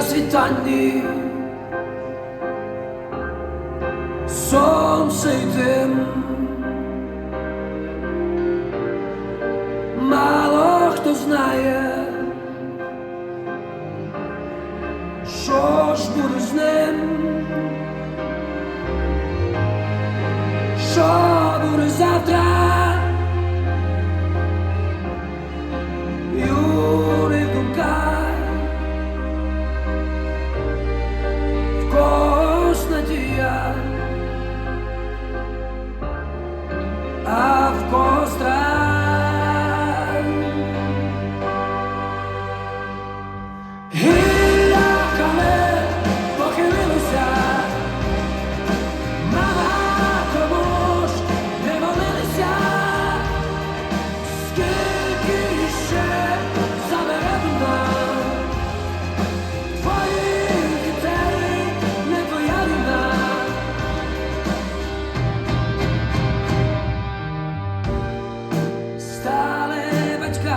розвітанні сонце йде, мало хто знає, що ж буде з ним, що буде завтра.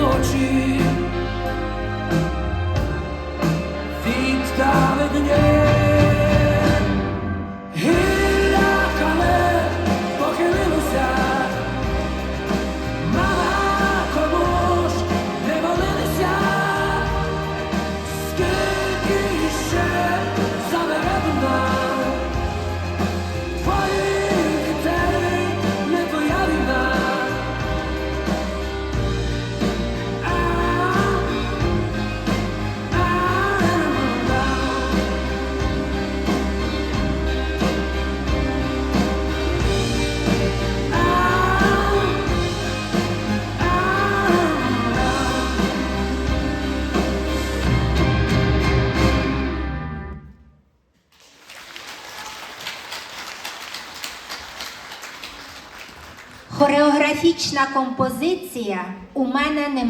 ночі, від дави дня. Хореографічна композиція у мене немає.